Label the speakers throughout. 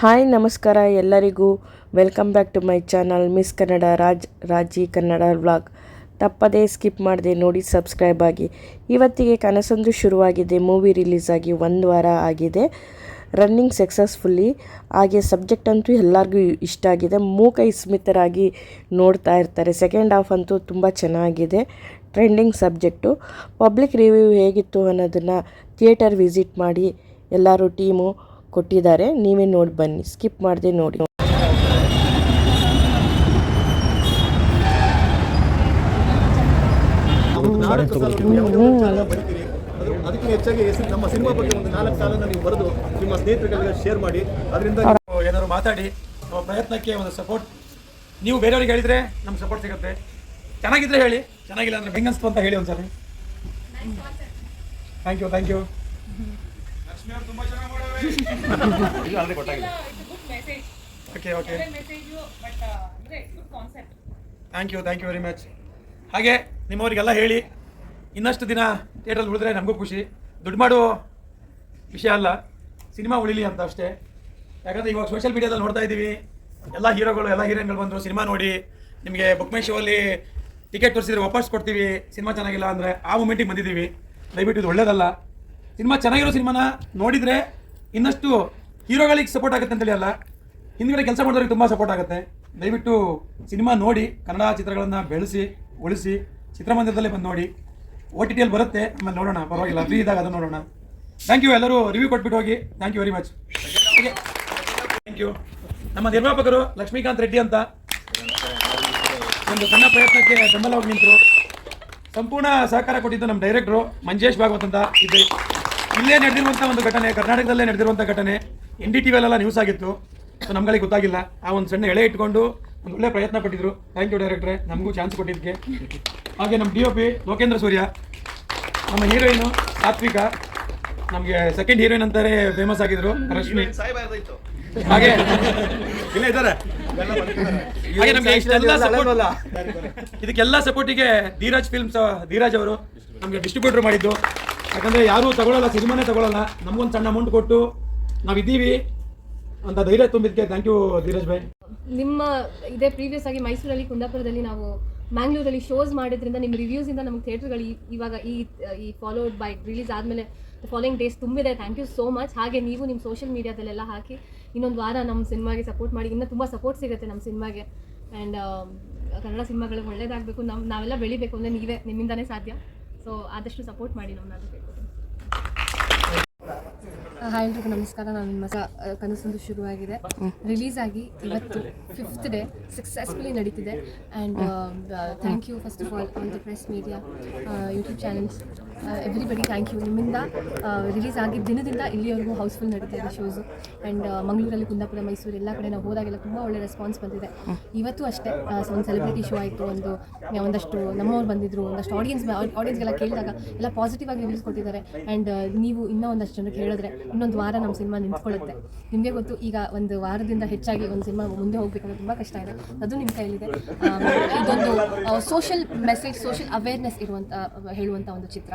Speaker 1: Hi, ನಮಸ್ಕಾರ ಎಲ್ಲರಿಗೂ. Welcome back to my channel miss Kannada Raj, Raji Kannada vlog. ತಪ್ಪದೇ skip ಮಾಡದೆ ನೋಡಿ ಸಬ್ಸ್ಕ್ರೈಬ್ ಆಗಿ. ಇವತ್ತಿಗೆ ಕನಸೊಂದು ಶುರುವಾಗಿದೆ. ಮೂವಿ ರಿಲೀಸ್ ಆಗಿ ಒಂದು ವಾರ ಆಗಿದೆ. Running successfully. ಹಾಗೆ ಸಬ್ಜೆಕ್ಟ್ ಅಂತೂ ಎಲ್ಲರಿಗೂ ಇಷ್ಟ ಆಗಿದೆ. ಮೂಕ ಇಸ್ಮಿತರಾಗಿ ನೋಡ್ತಾ ಇರ್ತಾರೆ. ಸೆಕೆಂಡ್ ಹಾಫ್ ಅಂತೂ ತುಂಬ ಚೆನ್ನಾಗಿದೆ. Trending subject. ಪಬ್ಲಿಕ್ ರಿವ್ಯೂ ಹೇಗಿತ್ತು ಅನ್ನೋದನ್ನು ಥಿಯೇಟರ್ ವಿಸಿಟ್ ಮಾಡಿ ಎಲ್ಲರೂ ಟೀಮು ಕೊಟ್ಟಿದ್ದಾರೆ. ನೀವೇ ನೋಡಿ ಬನ್ನಿ. ಸ್ಕಿಪ್ ಮಾಡದೆ ನೋಡಿ.
Speaker 2: ಅದಕ್ಕೆ ಹೆಚ್ಚಾಗಿ ಸಿ- ನಮ್ಮ ಸಿನಿಮಾ ಬಗ್ಗೆ ಒಂದು ನಾಲ್ಕು ಸಾಲನ್ನು ನೀವು ಬರೆದು ನಿಮ್ಮ ಸ್ನೇಹಿತರಿಗೆಲ್ಲ ಶೇರ್ ಮಾಡಿ ಅದರಿಂದ
Speaker 3: ಏನಾದ್ರು ಮಾತಾಡಿ ನಮ್ಮ ಪ್ರಯತ್ನಕ್ಕೆ ಒಂದು ಸಪೋರ್ಟ್ ನೀವು ಬೇರೆಯವ್ರಿಗೆ ಹೇಳಿದ್ರೆ ನಮ್ಗೆ ಸಪೋರ್ಟ್ ಸಿಗುತ್ತೆ ಚೆನ್ನಾಗಿದ್ರೆ ಹೇಳಿ ಚೆನ್ನಾಗಿಲ್ಲ ಅಂದ್ರೆ ಬೆಂಗಸ್ತು ಅಂತ ಹೇಳಿ ಒಂದ್ಸರಿ thank you thank you okay okay thank you thank you very much ಹಾಗೆ ನಿಮ್ಮವರಿಗೆಲ್ಲ ಹೇಳಿ ಇನ್ನಷ್ಟು ದಿನ ಥಿಯೇಟ್ರಲ್ಲಿ ಉಳಿದ್ರೆ ನಮಗೂ ಖುಷಿ. ದುಡ್ಡು ಮಾಡೋ ವಿಷಯ ಅಲ್ಲ ಸಿನಿಮಾ ಉಳಿಲಿ ಅಂತ ಅಷ್ಟೇ. ಯಾಕಂದರೆ ಇವಾಗ ಸೋಷಿಯಲ್ ಮೀಡಿಯಾದಲ್ಲಿ ನೋಡ್ತಾ ಇದ್ದೀವಿ. ಎಲ್ಲ ಹೀರೋಗಳು ಎಲ್ಲ ಹೀರೋಯಿನ್ಗಳು ಬಂದರು ಸಿನಿಮಾ ನೋಡಿ. ನಿಮಗೆ ಬುಕ್ ಮೈ ಶೋ ಅಲ್ಲಿ ಟಿಕೆಟ್ ತೋರಿಸಿದ್ರೆ ವಾಪಸ್ ಕೊಡ್ತೀವಿ. ಸಿನಿಮಾ ಚೆನ್ನಾಗಿಲ್ಲ ಅಂದರೆ ಆ ಮೂಮೆಂಟಿಗೆ ಬಂದಿದ್ದೀವಿ. ದಯವಿಟ್ಟು ಇದು ಒಳ್ಳೇದಲ್ಲ. ಸಿನಿಮಾ ಚೆನ್ನಾಗಿರೋ ಸಿನಿಮಾನ ನೋಡಿದರೆ ಇನ್ನಷ್ಟು ಹೀರೋಗಳಿಗೆ ಸಪೋರ್ಟ್ ಆಗುತ್ತೆ ಅಂತೇಳಿ ಅಲ್ಲ. ಹಿಂದ್ಗಡೆ ಕೆಲಸ ಮಾಡಿದವ್ರಿಗೆ ತುಂಬ ಸಪೋರ್ಟ್ ಆಗುತ್ತೆ. ದಯವಿಟ್ಟು ಸಿನಿಮಾ ನೋಡಿ, ಕನ್ನಡ ಚಿತ್ರಗಳನ್ನು ಬೆಳೆಸಿ, ಉಳಿಸಿ, ಚಿತ್ರಮಂದಿರದಲ್ಲೇ ಬಂದು ನೋಡಿ. ಓ ಟಿ ಟಿಯಲ್ಲಿ ಬರುತ್ತೆ, ಆಮೇಲೆ ನೋಡೋಣ, ಪರವಾಗಿಲ್ಲ ಫ್ರೀ ಇದ್ದಾಗ ಅದನ್ನು ನೋಡೋಣ. ಥ್ಯಾಂಕ್ ಯು ಎಲ್ಲರೂ ರಿವ್ಯೂ ಕೊಟ್ಬಿಟ್ಟು ಹೋಗಿ. Thank you very much thank you ನಮ್ಮ ನಿರ್ಮಾಪಕರು ಲಕ್ಷ್ಮೀಕಾಂತ್ ರೆಡ್ಡಿ ಅಂತ. ಒಂದು ಸಣ್ಣ ಪ್ರಯತ್ನಕ್ಕೆ ಬೆಂಬಲವಾಗಿ ನಿಂತರು. ಸಂಪೂರ್ಣ ಸಹಕಾರ ಕೊಟ್ಟಿದ್ದು ನಮ್ಮ ಡೈರೆಕ್ಟ್ರು ಮಂಜೇಶ್ ಭಾಗವತ್ ಅಂತ ಇದೆ ಇಲ್ಲೇ ನಡೆದಿರುವಂಥ ಒಂದು ಘಟನೆ ಕರ್ನಾಟಕದಲ್ಲೇ ನಡೆದಿರುವಂಥ ಘಟನೆ ಎನ್ ಡಿ ಟಿ ವಿಯಲ್ಲೆಲ್ಲ ನ್ಯೂಸ್ ಆಗಿತ್ತು. ಸೊ ನಮ್ಗಳಿಗೆ ಗೊತ್ತಾಗಿಲ್ಲ. ಆ ಒಂದು ಸಣ್ಣ ಎಳೆ ಇಟ್ಕೊಂಡು ಒಂದು ಒಳ್ಳೆ ಪ್ರಯತ್ನ ಪಟ್ಟಿದ್ರು. ಥ್ಯಾಂಕ್ ಯು ಡೈರೆಕ್ಟ್ರೆ ನಮಗೂ ಚಾನ್ಸ್ ಕೊಟ್ಟಿದ್ದಕ್ಕೆ. ಹಾಗೆ ನಮ್ಮ ಡಿ ಒ ಪಿ ಲೋಕೇಂದ್ರ ಸೂರ್ಯ. ನಮ್ಮ ಹೀರೋಯಿನು ಸಾತ್ವಿಕ. ನಮಗೆ ಸೆಕೆಂಡ್ ಹೀರೋಯಿನ್ ಅಂತಾರೆ ಫೇಮಸ್ ಆಗಿದ್ರು ರಶ್ಮಿ. ಹಾಗೆ.
Speaker 2: ಇಲ್ಲ ಇದ್ದಾರೆ.
Speaker 3: ಹಾಗೆ ನಮಗೆ ಇಷ್ಟೆಲ್ಲ ಸಪೋರ್ಟ್ ಇದಕ್ಕೆಲ್ಲ ಸಪೋರ್ಟಿಗೆ ಧೀರಾಜ್ ಫಿಲ್ಮ್ಸ್ ಧೀರಾಜ್ ಅವರು ನಮಗೆ ಡಿಸ್ಟ್ರಿಬ್ಯೂಟರ್ ಮಾಡಿದ್ದು. ಯಾಕಂದ್ರೆ ಯಾರೂ ತಗೊಳ್ಳಲ್ಲ ಸಿನಿಮಾನೇ ತಗೊಳ್ಳಲ್ಲ ನಮಗೊಂದು ಸಣ್ಣ ಅಮೌಂಟ್ ಕೊಟ್ಟು ನಾವಿದ್ದೀವಿ ಅಂತ ಧೈರ್ಯ ತುಂಬಿದ್ದಕ್ಕೆ ಥ್ಯಾಂಕ್ ಯು ಧೀರಜ್ ಭಾಯ್.
Speaker 4: ನಿಮ್ಮ ಇದೇ ಪ್ರೀವಿಯಸ್ ಆಗಿ ಮೈಸೂರಲ್ಲಿ, ಕುಂದಾಪುರದಲ್ಲಿ ನಾವು ಮ್ಯಾಂಗ್ಳೂರಲ್ಲಿ ಶೋಸ್ ಮಾಡಿದ್ರಿಂದ ನಿಮ್ಮ ರಿವ್ಯೂಸಿಂದ ನಮಗೆ ಥಿಯೇಟರ್ಗಳು ಇವಾಗ ಈ ಈ ಫಾಲೋಡ್ ಬೈ ರಿಲೀಸ್ ಆದಮೇಲೆ ಫಾಲೋಯಿಂಗ್ ಡೇಸ್ ತುಂಬಿದೆ. ಥ್ಯಾಂಕ್ ಯು ಸೋ ಮಚ್ ಹಾಗೆ ನೀವು ನಿಮ್ಮ ಸೋಷಿಯಲ್ ಮೀಡಿಯಾದಲ್ಲೆಲ್ಲ ಹಾಕಿ ಇನ್ನೊಂದು ವಾರ ನಮ್ಮ ಸಿನಿಮಾಗೆ ಸಪೋರ್ಟ್ ಮಾಡಿ. ಇನ್ನೂ ತುಂಬ ಸಪೋರ್ಟ್ ಸಿಗುತ್ತೆ ನಮ್ಮ ಸಿನಿಮಾಗೆ ಆ್ಯಂಡ್ ಕನ್ನಡ ಸಿನಿಮಾಗಳಿಗೆ ಒಳ್ಳೇದಾಗಬೇಕು. ನಮ್ಮ ನಾವೆಲ್ಲ ಬೆಳಿಬೇಕು ಅಂದರೆ ನೀವೇ, ನಿಮ್ಮಿಂದನೇ ಸಾಧ್ಯ. ಸೊ ಆದಷ್ಟು ಸಪೋರ್ಟ್ ಮಾಡಿ ನಮ್ಮನ್ನ ಅದು ಹೇಳ್ಬೋದು ಹಾಯ್ ಎಲ್ರಿಗೂ ನಮಸ್ಕಾರ. ನಾನು ನಿಮ್ಮ ಕನಸೊಂದು ಶುರುವಾಗಿದೆ. ರಿಲೀಸ್ ಆಗಿ ಇವತ್ತು ಫಿಫ್ತ್ ಡೇ ಸಕ್ಸಸ್ಫುಲಿ ನಡೀತಿದೆ. And thank you first of all on the press media YouTube channels everybody thank you ನಿಮ್ಮಿಂದ ರಿಲೀಸ್ ಆಗಿದ್ದ ದಿನದಿಂದ ಇಲ್ಲಿವರೆಗೂ ಹೌಸ್ಫುಲ್ ನಡೀತಾ ಇದೆ ಶೋಸು ಆ್ಯಂಡ್ ಮಂಗಳೂರಲ್ಲಿ ಕುಂದಾಪುರ, ಮೈಸೂರು ಎಲ್ಲ ಕಡೆ ನಾವು ಹೋದಾಗೆಲ್ಲ ತುಂಬ ಒಳ್ಳೆ ರೆಸ್ಪಾನ್ಸ್ ಬಂದಿದೆ. ಇವತ್ತು ಅಷ್ಟೇ ಸೊ ಒಂದು ಸೆಲೆಬ್ರಿಟಿ ಶೋ ಆಯಿತು, ಒಂದು ಒಂದಷ್ಟು ನಮ್ಮವ್ರು ಬಂದಿದ್ರು, ಒಂದಷ್ಟು ಆಡಿಯನ್ಸ್ ಆಡಿಯನ್ಸ್ಗೆಲ್ಲ ಕೇಳಿದಾಗ ಎಲ್ಲ ಪಾಸಿಟಿವ್ ಆಗಿ ರಿವ್ಯೂಸ್ ಕೊಟ್ಟಿದ್ದಾರೆ. ಆ್ಯಂಡ್ ನೀವು ಇನ್ನೂ ಒಂದಷ್ಟು ಜನಕ್ಕೆ ಹೇಳಿದ್ರೆ ಇನ್ನೊಂದು ವಾರ ನಮ್ಮ ಸಿನಿಮಾ ನಿಂತ್ಕೊಳ್ಳುತ್ತೆ. ನಿಮಗೆ ಗೊತ್ತು, ಈಗ ಒಂದು ವಾರದಿಂದ ಹೆಚ್ಚಾಗಿ ಒಂದು ಸಿನಿಮಾ ಮುಂದೆ ಹೋಗಬೇಕಂದ್ರೆ ತುಂಬ ಕಷ್ಟ ಇದೆ. ಅದು ನಿಮ್ಮ ಕೈಲಿದೆ ಇದೊಂದು ಸೋಷಿಯಲ್ ಮೆಸೇಜ್ ಸೋಷಿಯಲ್ ಅವೇರ್ನೆಸ್ ಇರುವಂಥ ಹೇಳುವಂಥ ಒಂದು ಚಿತ್ರ.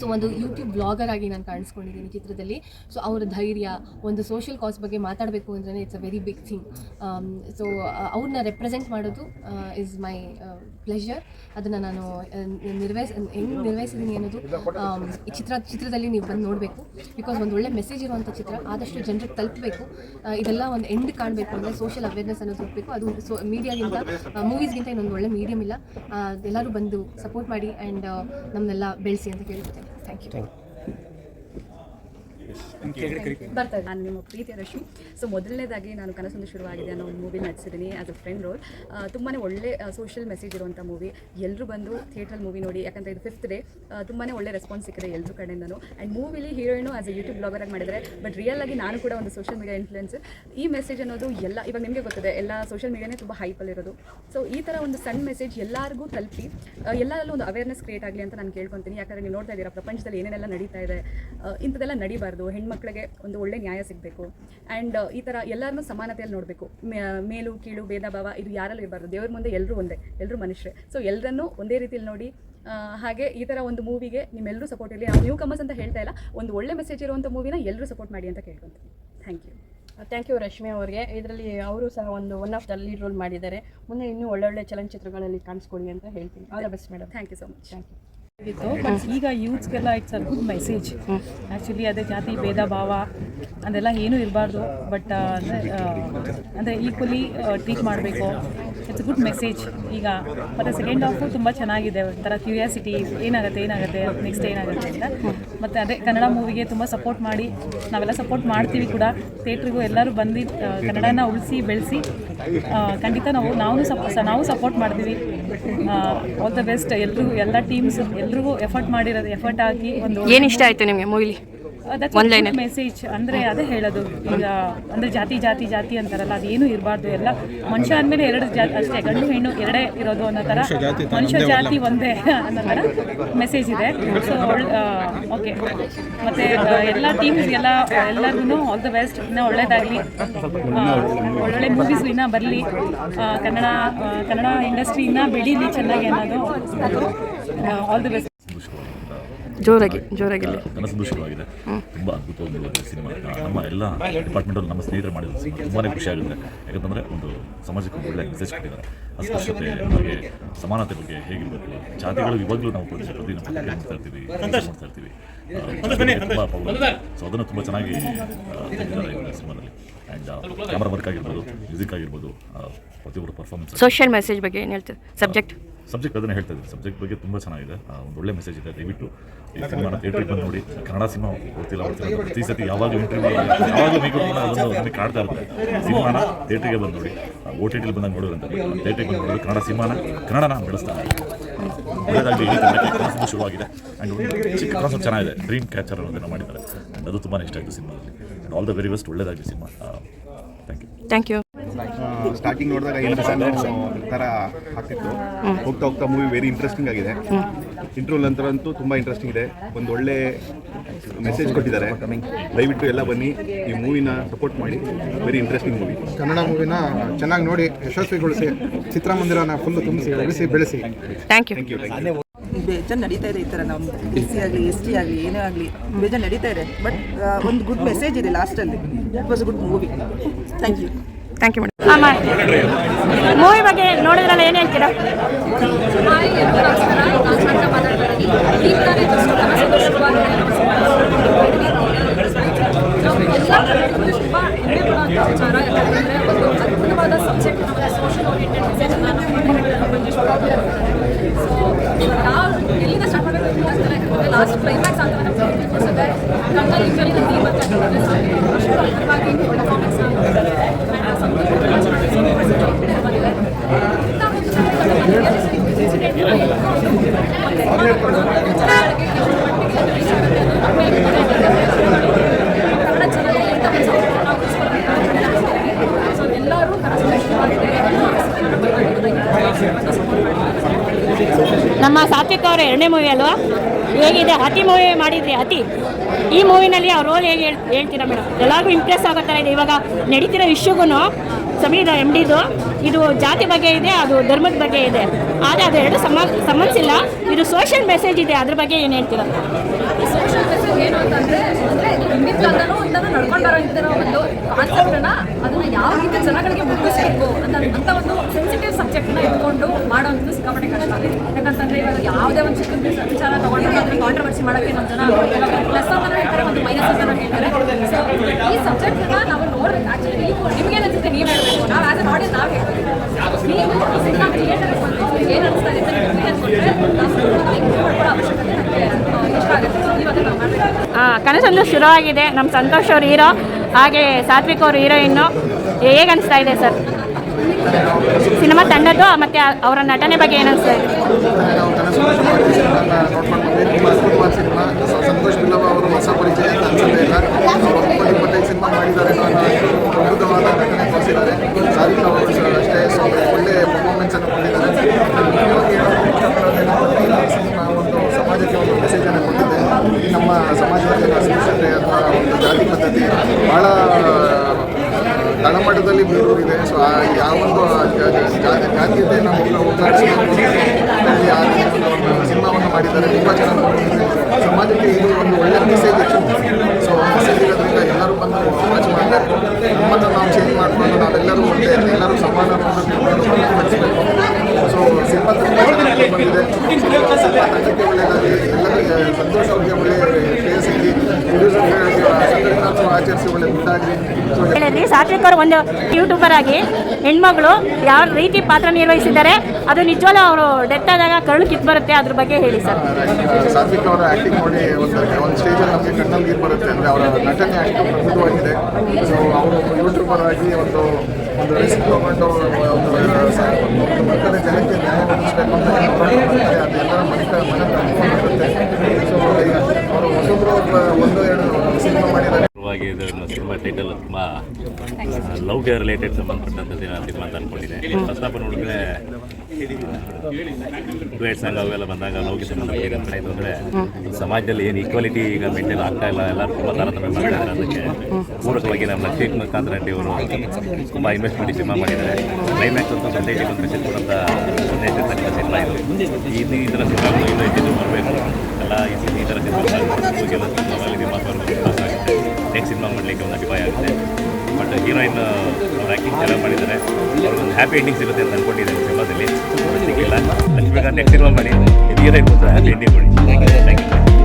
Speaker 4: ಸೊ ಒಂದು ಯೂಟ್ಯೂಬ್ ಬ್ಲಾಗರ್ ಆಗಿ ನಾನು ಕಾಣಿಸ್ಕೊಂಡಿದ್ದೀನಿ ಚಿತ್ರದಲ್ಲಿ. ಸೊ ಅವರ ಧೈರ್ಯ, ಒಂದು ಸೋಷಿಯಲ್ ಕಾಸ್ ಬಗ್ಗೆ ಮಾತಾಡಬೇಕು ಅಂದರೆ it's a very big thing so ಅವ್ರನ್ನ ರೆಪ್ರೆಸೆಂಟ್ ಮಾಡೋದು ಇಸ್ ಮೈ ಪ್ಲೆಷರ್ ಅದನ್ನು ನಾನು ನಿರ್ವಹಿಸ್, ಹೆಂಗೆ ನಿರ್ವಹಿಸಿದ್ದೀನಿ ಅನ್ನೋದು ಈ ಚಿತ್ರ, ಚಿತ್ರದಲ್ಲಿ ನೀವು ಬಂದು ನೋಡಬೇಕು. ಬಿಕಾಸ್ ಒಂದು ಒಳ್ಳೆ ಮೆಸೇಜ್ ಇರುವಂಥ ಚಿತ್ರ, ಆದಷ್ಟು ಜನರಿಗೆ ತಲುಪಬೇಕು. ಇದೆಲ್ಲ ಒಂದು ಎಂಡ್ ಕಾಣಬೇಕು ಅಂದರೆ ಸೋಷಿಯಲ್ ಅವೇರ್ನೆಸ್ ಅನ್ನೋದು ಹೋಗಬೇಕು. ಅದು ಸೊ ಮೀಡಿಯಾಗಿಂತ ಮೂವೀಸ್ಗಿಂತ ಇನ್ನೊಂದು ಒಳ್ಳೆ ಮೀಡಿಯಮ್ ಇಲ್ಲ. ಎಲ್ಲರೂ ಬಂದು ಸಪೋರ್ಟ್ ಮಾಡಿ ಆ್ಯಂಡ್ ನಮ್ಮನ್ನೆಲ್ಲ ಬೆಳೆಸಿ ಅಂತ ಕೇಳ್ಕೊತೇನೆ. ಥ್ಯಾಂಕ್ ಯು
Speaker 5: ಬರ್ತಾ ನಾನು ನಿಮ್ಮ ಪ್ರೀತಿಯ ರಶ್ಮಿ. ಸೊ ಮೊದಲನೇದಾಗಿ ನಾನು ಕನಸೊಂದು ಶುರುವಾಗಿದೆ ಅನ್ನೋ ಒಂದು ಮೂವಿ ನಟಿಸಿದ್ದೀನಿ ಆಸ್ ಅ ಫ್ರೆಂಡ್ ರೋಲ್ ತುಂಬಾ ಒಳ್ಳೆ ಸೋಷಿಯಲ್ ಮೆಸೇಜ್ ಇರುವಂಥ ಮೂವಿ ಎಲ್ಲರೂ ಬಂದು ಥಿಯೇಟ್ರಲ್ಲಿ ಮೂವಿ ನೋಡಿ ಯಾಕಂದರೆ ಇದು ಫಿಫ್ತ್ ಡೇ ತುಂಬಾ ಒಳ್ಳೆ ರೆಸ್ಪಾನ್ಸ್ ಸಿಕ್ಕಿದೆ ಎಲ್ಲರೂ ಕಡೆಯಿಂದನೂ. And ಮೂವಿಲಿ heroine as a YouTube blogger ಆಗಿ ಮಾಡಿದರೆ. ಬಟ್ ರಿಯಲ್ ಆಗಿ ನಾನು ಕೂಡ ಒಂದು ಸೋಷಿಯಲ್ ಮೀಡಿಯಾ ಇನ್ಫ್ಲುಯೆನ್ಸ್ ಈ ಮೆಸೇಜ್ ಅನ್ನೋದು ಎಲ್ಲ ಇವಾಗ ನಿಮಗೆ ಗೊತ್ತಿದೆ ಎಲ್ಲ ಸೋಷಿಯಲ್ ಮೀಡಿಯಾನೇ ತುಂಬ ಹೈಪಲ್ಲಿರೋದು ಸೊ ಈ ಥರ ಒಂದು ಸಣ್ಣ ಮೆಸೇಜ್ ಎಲ್ಲರಿಗೂ ತಲುಪಿ ಎಲ್ಲರಲ್ಲೂ ಒಂದು ಅವೇರ್ನೆಸ್ ಕ್ರಿಯೇಟ್ ಆಗಲಿ ಅಂತ ನಾನು ಕೇಳ್ಕೊತೀನಿ. ಯಾಕಂದರೆ ನೀವು ನೋಡ್ತಾ ಇದ್ದೀರಾ ಪ್ರಪಂಚದಲ್ಲಿ ಏನೇನೆಲ್ಲ ನಡೀತಾ ಇದೆ ಇಂಥದೆಲ್ಲ ಇಂಥದ್ದೆಲ್ಲ ನಡಿಬಾರ್ದು. ಹೆಣ್ಮಕ್ಳಿಗೆ ಒಂದು ಒಳ್ಳೆ ನ್ಯಾಯ ಸಿಗಬೇಕು. ಆ್ಯಂಡ್ ಈ ಥರ ಎಲ್ಲರನ್ನೂ ಸಮಾನತೆಯಲ್ಲಿ ನೋಡಬೇಕು. ಮೇಲು ಕೀಳು ಭೇದ ಭಾವ ಇದು ಯಾರಲ್ಲೂ ಇರಬಾರ್ದು. ದೇವ್ರ ಮುಂದೆ ಎಲ್ಲರೂ ಒಂದೇ ಎಲ್ಲರೂ ಮನುಷ್ಯರೇ. ಸೊ ಎಲ್ಲರನ್ನೂ ಒಂದೇ ರೀತಿಯಲ್ಲಿ ನೋಡಿ ಹಾಗೆ ಈ ಥರ ಒಂದು ಮೂವಿಗೆ ನಿಮ್ಮೆಲ್ಲರೂ ಸಪೋರ್ಟ್ ಇರಲಿ. ನಾವು ನ್ಯೂ ಕಮರ್ಸ್ ಅಂತ ಹೇಳ್ತಾ ಇಲ್ಲ ಒಂದು ಒಳ್ಳೆ ಮೆಸೇಜ್ ಇರುವಂಥ ಮೂವಿನ ಎಲ್ಲರೂ ಸಪೋರ್ಟ್ ಮಾಡಿ ಅಂತ ಕೇಳ್ಕೊತೀನಿ. Thank you
Speaker 6: thank you Rashmi ಅವರಿಗೆ. ಇದರಲ್ಲಿ ಅವರು ಸಹ ಒಂದು one of the lead role ಮಾಡಿದ್ದಾರೆ. ಮುಂದೆ ಇನ್ನೂ ಒಳ್ಳೊಳ್ಳೆ ಚಲನಚಿತ್ರಗಳಲ್ಲಿ ಕಾಣಿಸ್ಕೊಳ್ಳಿ ಅಂತ ಹೇಳ್ತೀನಿ. All the best madam
Speaker 5: thank you so much
Speaker 6: thank you
Speaker 7: ಇತ್ತು ಬಟ್ ಈಗ ಯೂತ್ಸ್ಗೆಲ್ಲ it's a good message actually ಅದೇ ಜಾತಿ, ಭೇದ, ಭಾವ, ಅದೆಲ್ಲ ಏನೂ ಇರಬಾರ್ದು ಬಟ್ ಅಂದರೆ ಅಂದರೆ ಈಕ್ವಲಿ ಟ್ರೀಟ್ ಮಾಡಬೇಕು. ಇಟ್ಸ್ ಗುಡ್ ಮೆಸೇಜ್ ಈಗ. ಮತ್ತು ಸೆಕೆಂಡ್ ಹಾಫು ತುಂಬ ಚೆನ್ನಾಗಿದೆ, ಒಂಥರ ಕ್ಯೂರಿಯಾಸಿಟಿ ಏನಾಗುತ್ತೆ ಏನಾಗುತ್ತೆ ನೆಕ್ಸ್ಟ್ ಏನಾಗುತ್ತೆ ಅಂತ. ಮತ್ತು ಅದೇ ಕನ್ನಡ ಮೂವಿಗೆ ತುಂಬ ಸಪೋರ್ಟ್ ಮಾಡಿ, ನಾವೆಲ್ಲ ಸಪೋರ್ಟ್ ಮಾಡ್ತೀವಿ ಕೂಡ. ಥಿಯೇಟ್ರಿಗೂ ಎಲ್ಲರೂ ಬಂದು ಕನ್ನಡನ ಉಳಿಸಿ, ಬೆಳೆಸಿ ಖಂಡಿತ ನಾವು ನಾವು ನಾವು ಸಪೋರ್ಟ್ ಮಾಡ್ತೀವಿ. ಆಲ್ ದ ಬೆಸ್ಟ್ ಎಲ್ರಿಗೂ, ಎಲ್ಲ ಟೀಮ್ಸ್ ಎಲ್ರಿಗೂ ಎಫರ್ಟ್ ಮಾಡಿರೋದು ಎಫರ್ಟ್ ಹಾಕಿ ಒಂದು
Speaker 8: ಏನು ಇಷ್ಟ ಆಯಿತು ನಿಮಗೆ ಮೂವಿಲಿ
Speaker 7: ಮೆಸೇಜ್ ಅಂದ್ರೆ ಅದೇ ಹೇಳೋದು. ಈಗ ಅಂದ್ರೆ ಜಾತಿ ಜಾತಿ ಜಾತಿ ಅಂತಾರಲ್ಲ ಅದೇನು ಇರಬಾರ್ದು. ಎಲ್ಲ ಮನುಷ್ಯ ಅಂದ್ಮೇಲೆ ಎರಡು ಜಾತಿ ಅಷ್ಟೇ ಗಂಡು ಹೆಣ್ಣು ಎರಡೇ ಇರೋದು ಅನ್ನೋ ತರ. ಮನುಷ್ಯ ಜಾತಿ ಒಂದೇ ಅನ್ನೋ ಥರ ಮೆಸೇಜ್ ಇದೆ. ಸೊ ಓಕೆ ಮತ್ತೆ ಎಲ್ಲ ಟೀಮ್ಸ್ಗೆಲ್ಲ ಎಲ್ಲರಿಗೂ ಆಲ್ ದ ಬೆಸ್ಟ್ ಇನ್ನೂ ಒಳ್ಳೇದಾಗಲಿ. ಒಳ್ಳೊಳ್ಳೆ ಮೂವೀಸ್ ಇನ್ನ ಬರಲಿ. ಕನ್ನಡ ಕನ್ನಡ ಇಂಡಸ್ಟ್ರಿ ಇನ್ನ ಬೆಳೀಲಿ ಚೆನ್ನಾಗಿ ಅನ್ನೋದು. ಆಲ್ ದ ಬೆಸ್ಟ್
Speaker 8: ಜೋರಾಗಿ ಜೋರಾಗಿಲ್ಲ
Speaker 9: ನನ್ನ ಶುರುವಾಗಿದೆ ತುಂಬ ಅದ್ಭುತವಾದ ಸಿನಿಮಾ. ನಮ್ಮ ಎಲ್ಲ ಡಿಪಾರ್ಟ್ಮೆಂಟಲ್ಲಿ ನಮ್ಮ ಸ್ನೇಹಿತರು ಮಾಡಿದ ಸಿನಿಮಾ. ತುಂಬಾ ಖುಷಿಯಾಗುತ್ತೆ. ಯಾಕಂತಂದರೆ ಒಂದು ಸಮಾಜಕ್ಕೆ ಒಂದು ಒಳ್ಳೆ ಮೆಸೇಜ್ ಕೊಟ್ಟಿದ್ದಾರೆ. ಅಸ್ಪೃಶ್ಯತೆ ಬಗ್ಗೆ ಸಮಾನತೆ ಬಗ್ಗೆ ಹೇಗಿರಬೇಕು? ಜಾತಿಗಳು ಇವಾಗಲೂ ನಾವು ಪ್ರತಿ ಪ್ರತಿ ನಮ್ಮ ನೋಡ್ತಾ ಇರ್ತೀವಿ ಸೊ ಅದನ್ನು ತುಂಬ ಚೆನ್ನಾಗಿ ತೆಗೆದಿದ್ದಾರೆ ಸಿನಿಮಾದಲ್ಲಿ. ಆ್ಯಂಡ್ ಕ್ಯಾಮ್ರಾ ವರ್ಕ್ ಆಗಿರ್ಬೋದು ಮ್ಯೂಸಿಕ್ ಆಗಿರ್ಬೋದು ಪ್ರತಿಯೊಬ್ಬರು ಪರ್ಫಾರ್ಮೆನ್ಸ್
Speaker 8: ಸೋಷಿಯಲ್ ಮೆಸೇಜ್ ಬಗ್ಗೆ ಏನು ಹೇಳ್ತೀವಿ ಸಬ್ಜೆಕ್ಟ್
Speaker 9: ಸಬ್ಜೆಕ್ಟ್ ಅದನ್ನು ಹೇಳ್ತಾ ಇದ್ದೀನಿ. ಸಬ್ಜೆಕ್ಟ್ ಬಗ್ಗೆ ತುಂಬ ಚೆನ್ನಾಗಿದೆ. ಒಂದು ಒಳ್ಳೆ ಮೆಸೇಜ್ ಇದೆ. ದಯವಿಟ್ಟು ಈ ಸಿನಿಮಾನ ಥಿಯೇಟ್ರಿಗೆ ಬಂದು ನೋಡಿ ಕನ್ನಡ ಸಿನಿಮಾ ಗೊತ್ತಿಲ್ಲ ಬರ್ತಿಲ್ಲ ಪ್ರತಿ ಸತಿ ಯಾವಾಗಲೂ ಇಂಟರ್ವ್ಯೂ ಯಾವಾಗಲೂ ಕೂಡ ಅದೊಂದು ನಮಗೆ ಕಾಡ್ತಾ ಇರುತ್ತೆ. ಸಿನಿಮಾನ ಥಿಯೇಟ್ರಿಗೆ ಬಂದು ನೋಡಿ ಓ ಟಿ ಟಿಲಿ ಬಂದಾಗ ನೋಡೋದಂತ ಥಿಯೇಟ್ರಿಗೆ ಬಂದು ನೋಡಿ ಕನ್ನಡ ಸಿನಿಮಾನ ಕನ್ನಡನ ಬೆಳೆಸ್ತಾರೆ ಒಳ್ಳೆದಾಗಲಿ ಈ ಕಾನ್ಸೆಪ್ಟ್ ಶುರುವಾಗಿದೆ. ಆ್ಯಂಡ್ ಚಿಕ್ಕ ಕಾನ್ಸೆಪ್ಟ್ ಚೆನ್ನಾಗಿದೆ. ಡ್ರೀಮ್ ಕ್ಯಾಚರ್ ಅನ್ನೋದನ್ನು ಮಾಡಿದ್ದಾರೆ. ಆ್ಯಂಡ್ ಅದು ತುಂಬಾ ಇಷ್ಟ ಆಯಿತು ಸಿನಿಮಾದಲ್ಲಿ. And all the very best ಒಳ್ಳೆದಾಗಲಿ cinema. Thank you
Speaker 8: thank you
Speaker 2: starting ನೋಡಿದಾಗ ಏನು ಸ್ಯಾಂಡರ್ಡ್ಸ್ ಥರ ಆಗ್ತಿತ್ತು. ಹೋಗ್ತಾ ಹೋಗ್ತಾ ಮೂವಿ ವೆರಿ ಇಂಟ್ರೆಸ್ಟಿಂಗ್ ಆಗಿದೆ. ಇಂಟ್ರೋಲ್ ನಂತರ ಅಂತೂ ತುಂಬ ಇಂಟ್ರೆಸ್ಟಿಂಗ್ ಇದೆ. ಒಂದು ಒಳ್ಳೆ ಮೆಸೇಜ್ ಕೊಟ್ಟಿದ್ದಾರೆ. ದಯವಿಟ್ಟು ಎಲ್ಲ ಬನ್ನಿ ಈ ಮೂವಿನ ಸಪೋರ್ಟ್ ಮಾಡಿ. ವೆರಿ ಇಂಟ್ರೆಸ್ಟಿಂಗ್ ಮೂವಿ
Speaker 10: ಕನ್ನಡ ಮೂವಿನ ಚೆನ್ನಾಗಿ ನೋಡಿ ಯಶಸ್ವಿಗೊಳಿಸಿ ಚಿತ್ರಮಂದಿರನ ಫುಲ್ ತುಂಬಿಸಿ ಬೆಳೆಸಿ. ಬೆಳೆಸಿ
Speaker 8: ಥ್ಯಾಂಕ್ ಯು
Speaker 11: ಬೇಜಾರು ನಡೀತಾ ಇದೆ ಈ ಥರ ನಮ್ಮ ಎಸ್ ಸಿ ಆಗಲಿ ಎಸ್ ಟಿ ಆಗಲಿ ಏನೇ ಆಗಲಿ ಬೇಜಾರು ನಡೀತಾ ಇದೆ. ಬಟ್ ಒಂದು ಗುಡ್ ಮೆಸೇಜ್ ಇದೆ ಲಾಸ್ಟಲ್ಲಿ it was good movie thank you
Speaker 8: thank you madam movie ಬಗ್ಗೆ ನೋಡಿದ್ರಲ್ಲ, ಏನು ಹೇಳ್ತೀರಾ?
Speaker 12: ಅದ್ಭುತವಾದ ಸಬ್ಜೆಕ್ಟ್ ಸೋಷಿಯಲ್ ಓರಿಯೆಂಟೆಡ್ ಎಲ್ಲಿಂದ ಸ್ಟಾರ್ಟ್ ಲಾಸ್ಟ್ ಕ್ಲೈಮ್ಯಾಕ್ಸ್ ಅಂತ ಅನಿಸುತ್ತೆ ಕಣ್ಣಲ್ಲಿ ಯೂಶಲಿ ನಂದಿ ಪರ್ಫಾರ್ಮೆನ್ಸ್
Speaker 8: ನಮ್ಮ ಸಾತ್ವಿಕ್ ಅವರ ಎರಡನೇ ಮೂವಿ ಅಲ್ವಾ? ಹೇಗಿದೆ? ಅತಿ ಮೂವಿ ಮಾಡಿದ್ರಿ ಅತಿ? ಈ ಮೂವಿನಲ್ಲಿ ಅವ್ರ ರೋಲ್ ಹೇಗೆ ಹೇಳ್- ಹೇಳ್ತೀರಾ ಮೇಡಮ್ ಎಲ್ಲರಿಗೂ ಇಂಪ್ರೆಸ್ ಆಗೋ ಥರ ಇದೆ. ಇವಾಗ ನಡೀತಿರೋ ಇಶ್ಯೂಗೂ ಸಮೀರ್ ಎಂ ಡಿದು ಇದು ಜಾತಿ ಬಗ್ಗೆ ಇದೆ, ಅದು ಧರ್ಮದ ಬಗ್ಗೆ ಇದೆ. ಆದರೆ ಅದು ಎರಡು ಸಮ, ಸಂಬಂಧಿಸಿಲ್ಲ. ಇದು ಸೋಷಿಯಲ್ ಮೆಸೇಜ್ ಇದೆ. ಅದ್ರ ಬಗ್ಗೆ ಏನು ಹೇಳ್ತೀರಾ?
Speaker 12: ಸೋಷಿಯಲ್ ಮೆಸೇಜ್ ಏನು ಅಂತಂದ್ರೆ ಅಂದ್ರೆ ಹಿಂದಿನ ಕಾಲದಲ್ಲೂ ಇಂದನೂ ನಡ್ಕೊಂಡು ಬರೋ ಒಂದು ಕಾನ್ಸೆಪ್ಟನ್ನ ಅದನ್ನ ಯಾವ ರೀತಿ ಜನಗಳಿಗೆ ಮುಟ್ಟಿಸಬೇಕು ಅಂತ ಅಂತ ಒಂದು ಸೆನ್ಸಿಟಿವ್ ಸಬ್ಜೆಕ್ಟ್ನ ಇಟ್ಕೊಂಡು ಮಾಡೋದು ಸಿಕ್ಕಾಪಟ್ಟೆ ಕಷ್ಟ. ಯಾಕಂತಂದ್ರೆ ಇವಾಗ ಯಾವುದೇ ಒಂದು ಚಿಕ್ಕ ವಿಚಾರ ತಗೊಂಡ್ರೆ ಅದನ್ನ ಕಾಂಟ್ರವರ್ಸಿ ಮಾಡಕ್ಕೆ ನಮ್ಮ ಜನ ಪ್ಲಸ್ ಅಂತ ಒಂದು ಮೈನಸ್ ಅಂತ ಹೇಳ್ತಾರೆ. ಸೊ ಈ ಸಬ್ಜೆಕ್ಟ್ನ ನಾವು ನೋಡ್ಬೇಕು. ಆಕ್ಚುಲಿ ನಿಮ್ಗೆ ನೀವು ಹೇಳ್ಬೇಕು. ನಾವು ಆಸ್ ಅನ್ ಆಡಿಯನ್ಸ್ ನಾವು ಹೇಳ್ಬೇಕು. ನೀವು ಸಿನಿಮಾ ಏನು ಅನಿಸ್ತಾ ಇದೆ ಅನ್ಕೊಂಡ್ರೆ ಇಷ್ಟ ಆಗುತ್ತೆ.
Speaker 8: ನಮ್ಮ ಸಂತೋಷ್ ಅವ್ರ ಹೀರೋ. ಹಾಗೆ ಸಾತ್ವಿಕ್ ಅವರು ಹೀರೋಯಿನ್ನು ಹೇಗೆ ಅನಿಸ್ತಾ ಇದೆ ಸರ್? ಸಿನಿಮಾ ತಂಡದ್ದು ಮತ್ತು ಅವರ ನಟನೆ ಬಗ್ಗೆ ಏನು ಅನಿಸ್ತಾ ಇದೆ
Speaker 10: ನಾವು ಕನಸು ನೋಡ್ಕೊಂಡು ಬಂದ್ವಿ ತುಂಬ ಅದ್ಭುತವಾದ ಸಿನಿಮಾ ಸಂತೋಷ್ ಬಿಲ್ಲವ ಅವರು ಹೊಸ ಪರಿಚಯ ಅಂತ ಅನ್ಸುತ್ತೆ ಇಲ್ಲ ಅವರು ಇಪ್ಪತ್ತು ಇಪ್ಪತ್ತೈದು ಸಿನಿಮಾ ಮಾಡಿದ್ದಾರೆ ಅನ್ನೋ ಅದ್ಭುತವಾದ ನಟನೆ ತೋರಿಸಿದ್ದಾರೆ ಸಾಧಿಕ ಅವರು ಅಷ್ಟೇ ಸೊ ಒಳ್ಳೆ ಪರ್ಫಾರ್ಮೆನ್ಸ್ ಅನ್ನು ಕೊಟ್ಟಿದ್ದಾರೆ ಮುಖ್ಯವಾಗಿ ಹೇಳೋದೇನೆಂದರೆ ಈ ಸಿನಿಮಾ ಒಂದು ಸಮಾಜಕ್ಕೆ ಒಂದು ಮೆಸೇಜನ್ನು ಕೊಟ್ಟಿದೆ ನಮ್ಮ ಸಮಾಜದಲ್ಲಿ ಅಸ್ಪೃಶ್ಯತೆ ಅಥವಾ ಒಂದು ಜಾತಿ ಪದ್ಧತಿ ಭಾಳ ತಳಮಟ್ಟದಲ್ಲಿ ಬೇರೂರಿದೆ ಸೊ ಆ ಯಾವೊಂದು ಜಾತಿ ಒಂದು ಸಿನಿಮಾವನ್ನು ಮಾಡಿದ್ದಾರೆ. ತುಂಬ ಚೆನ್ನಾಗಿ ಮಾಡಿದ್ದಾರೆ ಸಮಾಜಕ್ಕೆ ಇದು ಒಂದು ಒಳ್ಳೆಯ ಮೆಸೇಜ್ ಸೊ ಮೆಸೇಜ್ ಇರೋದ್ರಿಂದ ಎಲ್ಲರೂ ಬಂದು ವಾಚ್ ಮಾಡಬೇಕು ನಮ್ಮ ಎಲ್ಲರೂ ಸಮಾನ ಅನ್ನೋದನ್ನ ಸೊ ಸಿನಿಮಾ ತುಂಬ ಚೆನ್ನಾಗಿ ಬಂದಿದೆ. ಎಲ್ಲರಿಗೆ ಸಂತೋಷ ಒಳ್ಳೆಯ ಆಚರಿಸಿ
Speaker 8: ಸಾತ್ವಿಕ್ ಅವರು ಒಂದು ಯೂಟ್ಯೂಬರ್ ಆಗಿ ಹೆಣ್ಮಗಳು ಯಾವ ರೀತಿ ಪಾತ್ರ ನಿರ್ವಹಿಸಿದ್ದಾರೆ ಅದು ನಿಜವಾಗ್ಲೂ ಅವರು ಡೆತ್ ಆದಾಗ ಕರುಳು ಕಿತ್ ಬರುತ್ತೆ ಅದ್ರ ಬಗ್ಗೆ ಹೇಳಿ ಸರ್
Speaker 10: ಸಾತ್ವಿಕ್ ಅವರ ಆಕ್ಟಿಂಗ್ ನೋಡಿ ಒಂದು ಒಂದು ಸ್ಟೇಜಲ್ಲಿ ನಮಗೆ ಕಣ್ಣಲ್ಲಿ ನೀರು ಬರುತ್ತೆ ಅಂದರೆ ಅವರ ನಟನೆ ಅಷ್ಟು ಪ್ರಬುದ್ಧವಾಗಿದೆ ಸೊ ಅವರು ಯೂಟ್ಯೂಬರ್ ಆಗಿ ಒಂದು ಒಂದು ರಿಸ್ಕ್ ತಗೊಂಡು ಒಂದು ಒಂದು ಜನಕ್ಕೆ ನ್ಯಾಯ ಒದಗಿಸಬೇಕು ಅಂತ ಅದೆಲ್ಲರ ಮನೆ ಮನೆ ಬರುತ್ತೆ ಸೊ ಅವರು ಹೊಸಬ್ರು ಒಂದು ಎರಡು ಸಿನಿಮಾ
Speaker 13: ಶುರುವಾಗಿ ಇದು ಸಿನಿಮಾ ಟೈಟಲ್ ತುಂಬ ಲವ್ಗೆ ರಿಲೇಟೆಡ್ ಸಂಬಂಧಪಟ್ಟಂಥ ಸಿನಿಮಾ ಅಂತ ಅಂದ್ಕೊಂಡಿದ್ದೆ ಫಸ್ಟ್ ಆಫ್ ನೋಡಿದ್ರೆ ಡುಯೆಟ್ ಸಾಂಗ್ ಅವೆಲ್ಲ ಬಂದಾಗ ಲವ್ಗೆ ಸಂಬಂಧಪಟ್ಟಿದೆ ಅಂತ ಆಯಿತು ಅಂದರೆ, ಸಮಾಜದಲ್ಲಿ ಏನು ಈಕ್ವಾಲಿಟಿ ಈಗ ಮೇಂಟೈನ್ ಆಗ್ತಾ ಇಲ್ಲ, ಎಲ್ಲರೂ ತುಂಬ ತಾರತಮ್ಯ ಮಾಡಿದ್ದಾರೆ ಅದಕ್ಕೆ ಪೂರಕವಾಗಿ ನಮ್ಮ ಲಕ್ಷ್ಮೀಕಾಂತ್ ರೆಡ್ಡಿ ಅವರು ತುಂಬ ಇನ್ವೆಸ್ಟ್ ಮಾಡಿ ಸಿನಿಮಾ ಮಾಡಿದ್ದಾರೆ. ಕ್ಲೈಮ್ಯಾಕ್ಸ್ ಅಂತ ಸಂದೇಶ ಒಂದು ಮೆಸೇಜ್ ಕೊಡೋಂಥ ಸಿನಿಮಾ ಇದು. ಈ ಥರ ಸಿನಿಮಾಗಳು ಇನ್ನೂ ಹೆಚ್ಚಿನ ಬರಬೇಕು ಎಲ್ಲ ಈ ಥರ ಸಿನಿಮಾ ಮಾಡಬೇಕು ಎಲ್ಲ ಸಿನಿಮಾಗಳಲ್ಲಿ ಆಗುತ್ತೆ ನೆಕ್ಸ್ಟ್ ಸಿನಿಮಾ ಮಾಡಲಿಕ್ಕೆ ಒಂದು ಅಭಿಪ್ರಾಯ ಆಗುತ್ತೆ. ಬಟ್ ಹೀರೋಯಿನ್ ರ್ಯಾಂಕಿಂಗ್ ಚೆನ್ನಾಗಿ ಮಾಡಿದ್ದಾರೆ. ಅವ್ರಿಗೊಂದು ಹ್ಯಾಪಿ ಎಂಡಿಂಗ್ ಸಿಗುತ್ತೆ ಅಂತ ಅಂದ್ಕೊಂಡಿದ್ದಾರೆ ಸಿನಿಮಾದಲ್ಲಿ. ಸಿಕ್ಕಿಲ್ಲ. ಲಕ್ಷ್ಮೀಕಾಂತ್ ನೆಕ್ಸ್ಟ್ ಸಿನಿಮಾ ಮಾಡಿ. ಹೀರೋಯಿನ್ ಹ್ಯಾಪಿ ಎಂಡಿಂಗ್ ಮಾಡಿ. Thank you